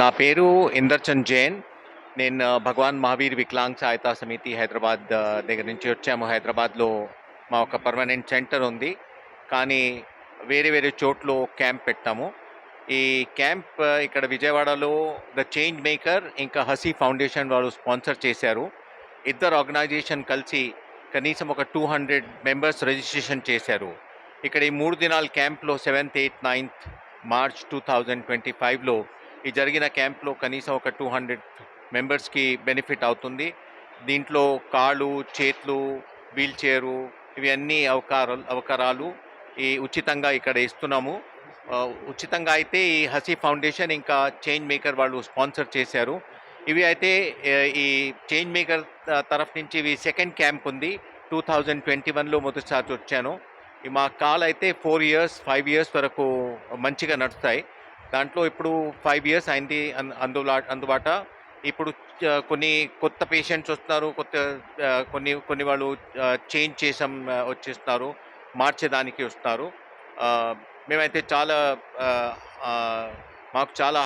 నా పేరు ఇందర్చంద్ జైన్. నేను భగవాన్ మహావీర్ వికలాంగ్ సహాయతా సమితి హైదరాబాద్ దగ్గర నుంచి వచ్చాము. హైదరాబాద్లో మా ఒక పర్మనెంట్ సెంటర్ ఉంది. కానీ వేరే వేరే చోట్ల క్యాంప్ పెట్టాము. ఈ క్యాంప్ ఇక్కడ విజయవాడలో ద చేంజ్ మేకర్ ఇంకా హసీ ఫౌండేషన్ వాళ్ళు స్పాన్సర్ చేశారు. ఇద్దరు ఆర్గనైజేషన్ కలిసి కనీసం ఒక టూ హండ్రెడ్ మెంబర్స్ రిజిస్ట్రేషన్ చేశారు. ఇక్కడ ఈ మూడు దినాల క్యాంప్లో seventh eighth ninth March two thousand twenty ఫైవ్లో ఈ జరిగిన క్యాంప్లో కనీసం ఒక టూ హండ్రెడ్ మెంబర్స్కి బెనిఫిట్ అవుతుంది. దీంట్లో కాళ్ళు చేతులు వీల్ చైరు ఇవి అన్నీ అవకారాలు అవకారాలు ఈ ఉచితంగా ఇక్కడ ఇస్తున్నాము. ఉచితంగా అయితే ఈ హసీ ఫౌండేషన్ ఇంకా చేంజ్ మేకర్ వాళ్ళు స్పాన్సర్ చేశారు. ఇవి అయితే ఈ చేంజ్ మేకర్ తరఫు నుంచి ఇవి సెకండ్ క్యాంప్ ఉంది. టూ థౌజండ్ ట్వంటీ వన్లో మొదటిసారి వచ్చాను. మా కాల్ అయితే ఫోర్ ఇయర్స్ ఫైవ్ ఇయర్స్ వరకు మంచిగా నడుస్తాయి. దాంట్లో ఇప్పుడు ఫైవ్ ఇయర్స్ అయింది అన్- అందుబా అందుబాట. ఇప్పుడు కొన్ని కొత్త పేషెంట్స్ వస్తున్నారు కొత్త కొన్ని కొన్ని వాళ్ళు చేంజ్ చేసాం వచ్చేస్తున్నారు మార్చేదానికి వస్తున్నారు. మేమైతే చాలా మాకు చాలా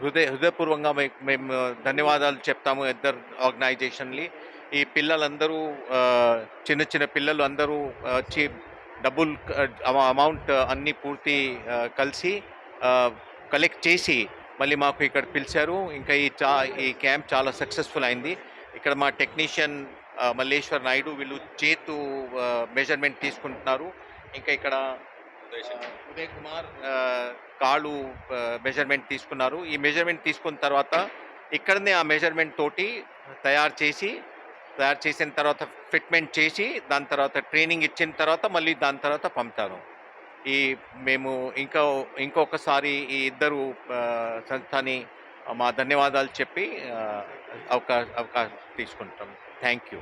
హృదయ హృదయపూర్వకంగా మేము ధన్యవాదాలు చెప్తాము ఇద్దరు ఆర్గనైజేషన్లీ ఈ పిల్లలందరూ చిన్న చిన్న పిల్లలు అందరూ వచ్చి డబ్బులు అమౌంట్ అన్నీ పూర్తి కలిసి కలెక్ట్ చేసి మళ్ళీ మాకు ఇక్కడ పిలిచారు. ఇంకా ఈ చా ఈ క్యాంప్ చాలా సక్సెస్ఫుల్ అయింది. ఇక్కడ మా టెక్నీషియన్ మల్లేశ్వర్ నాయుడు వీళ్ళు చేతు మెజర్మెంట్ తీసుకుంటున్నారు. ఇంకా ఇక్కడ ఉదయ్ కుమార్ కాళ్ళు మెజర్మెంట్ తీసుకున్నారు. ఈ మెజర్మెంట్ తీసుకున్న తర్వాత ఇక్కడనే ఆ మెజర్మెంట్ తోటి తయారు చేసి తయారు చేసిన తర్వాత ఫిట్మెంట్ చేసి దాని తర్వాత ట్రైనింగ్ ఇచ్చిన తర్వాత మళ్ళీ దాని తర్వాత పంపుతారు. ఈ మేము ఇంకా ఇంకొకసారి ఈ ఇద్దరు సంస్థని మా ధన్యవాదాలు చెప్పి అవకాశం అవకాశం తీసుకుంటాం. Thank you.